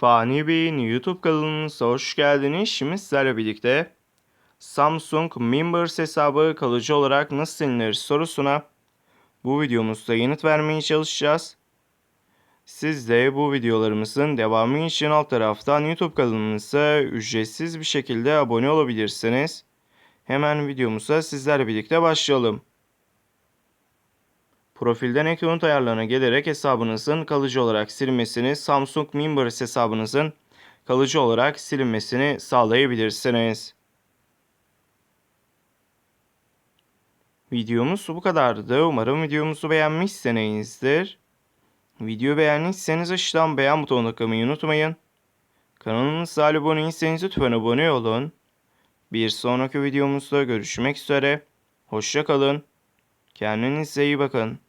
Fani Bey'in YouTube kanalımıza hoş geldiniz. Şimdi sizlerle birlikte Samsung Members hesabı kalıcı olarak nasıl silinir sorusuna bu videomuzda yanıt vermeye çalışacağız. Siz de bu videolarımızın devamı için alt taraftan YouTube kanalımıza ücretsiz bir şekilde abone olabilirsiniz. Hemen videomuza sizlerle birlikte başlayalım. Profilden ekran ayarlarına gelerek hesabınızın kalıcı olarak silinmesini, Samsung Members hesabınızın kalıcı olarak silinmesini sağlayabilirsiniz. Videomuz bu kadardı. Umarım videomuzu beğenmişsinizdir. Video beğendiyseniz aşağıdan beğen butonuna tıklamayı unutmayın. Kanalımıza abone değilseniz lütfen abone olun. Bir sonraki videomuzda görüşmek üzere. Hoşça kalın. Kendinize iyi bakın.